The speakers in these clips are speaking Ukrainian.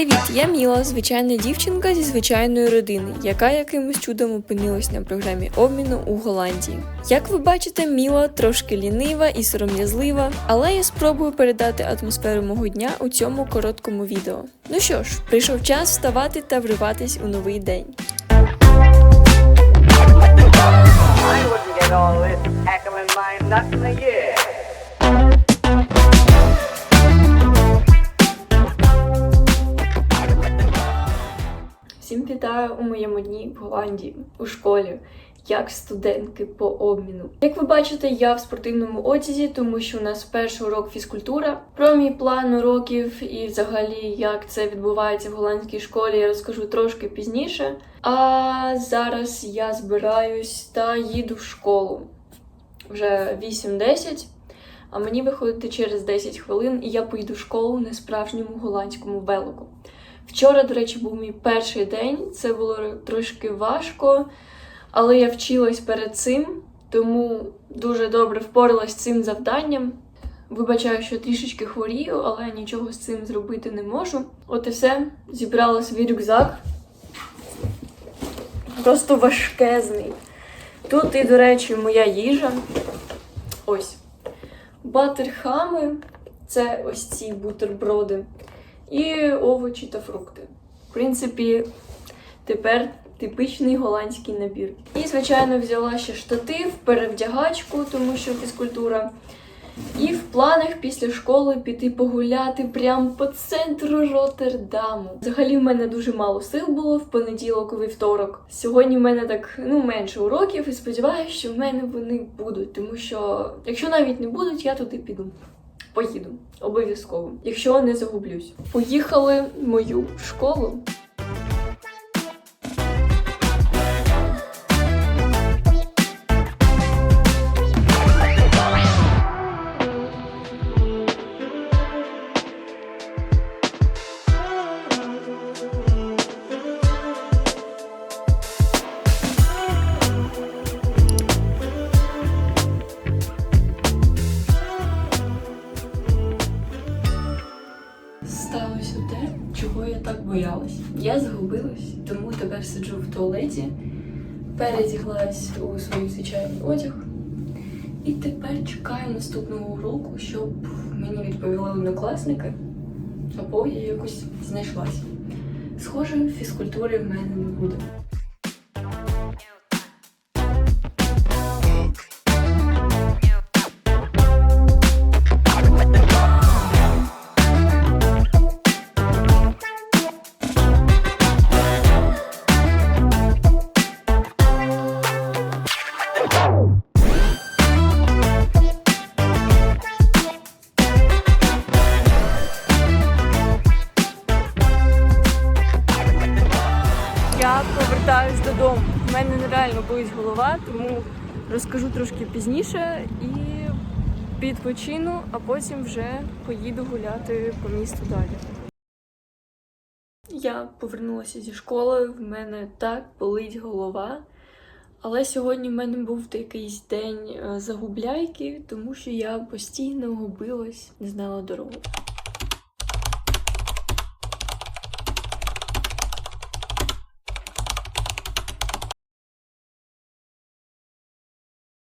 Привіт, я Міла, звичайна дівчинка зі звичайної родини, яка якимось чудом опинилась на програмі обміну у Голландії. Як ви бачите, Міла трошки лінива і сором'язлива, але я спробую передати атмосферу мого дня у цьому короткому відео. Ну що ж, прийшов час вставати та вриватись у новий день. I Всім вітаю у моєму дні в Голландії у школі. Як студентки по обміну. Як ви бачите, я в спортивному одязі, тому що у нас перший урок фізкультура. Про мій план уроків і взагалі як це відбувається в голландській школі, я розкажу трошки пізніше. А зараз я збираюсь та їду в школу. Вже 8-10, а мені виходити через 10 хвилин, і я поїду в школу на справжньому голландському велику. Вчора, до речі, був мій перший день. Це було трошки важко, але я вчилась перед цим, тому дуже добре впоралась з цим завданням. Вибачаю, що трішечки хворію, але нічого з цим зробити не можу. От і все, зібрала свій рюкзак. Просто важкезний. Тут і, до речі, моя їжа. Ось. Батерхами це ось ці бутерброди і овочі та фрукти. В принципі, тепер типичний голландський набір. І, звичайно, взяла ще штатив, перевдягачку, тому що фізкультура. І в планах після школи піти погуляти прямо по центру Роттердаму. Взагалі в мене дуже мало сил було в понеділок і вівторок. Сьогодні в мене так ну менше уроків, і сподіваюся, що в мене вони будуть, тому що якщо навіть не будуть, я туди піду. Поїду обов'язково, якщо не загублюсь. Поїхали в мою школу. Сталося те, чого я так боялась. Я загубилась, тому тепер сиджу в туалеті, передяглась у свій звичайний одяг. І тепер чекаю наступного уроку, щоб мені відповіли однокласники, або я якось знайшлася. Схоже, фізкультури в мене не буде. Мене нереально болить голова, тому розкажу трошки пізніше і відпочину, а потім вже поїду гуляти по місту далі. Я повернулася зі школи, в мене так болить голова. Але сьогодні в мене був якийсь день е, загубляйки, тому що я постійно губилась, не знала дорогу.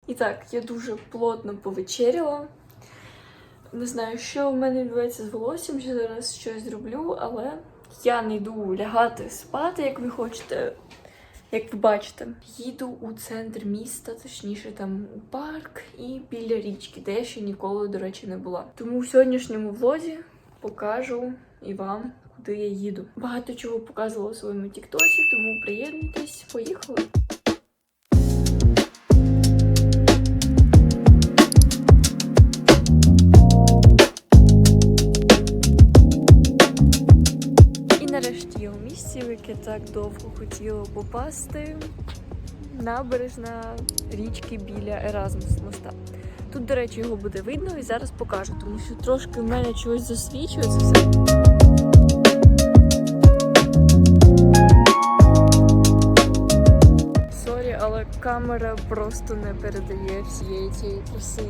І так, я дуже плотно повечеряла. Не знаю, що в мене відбувається з волоссям, що зараз щось зроблю, але я не йду лягати спати, як ви хочете. Як ви бачите, їду у центр міста, точніше там у парк і біля річки, де я ще ніколи, до речі, не була. Тому в сьогоднішньому влозі покажу і вам, куди я їду. Багато чого показувала у своєму тіктосі, тому приєднуйтесь, поїхали. Так довго хотіла попасти. Набережна річки біля Еразмус моста. Тут, до речі, його буде видно і зараз покажу, тому що трошки в мене чогось засвічується все. Сорі, але камера просто не передає всієї цієї краси.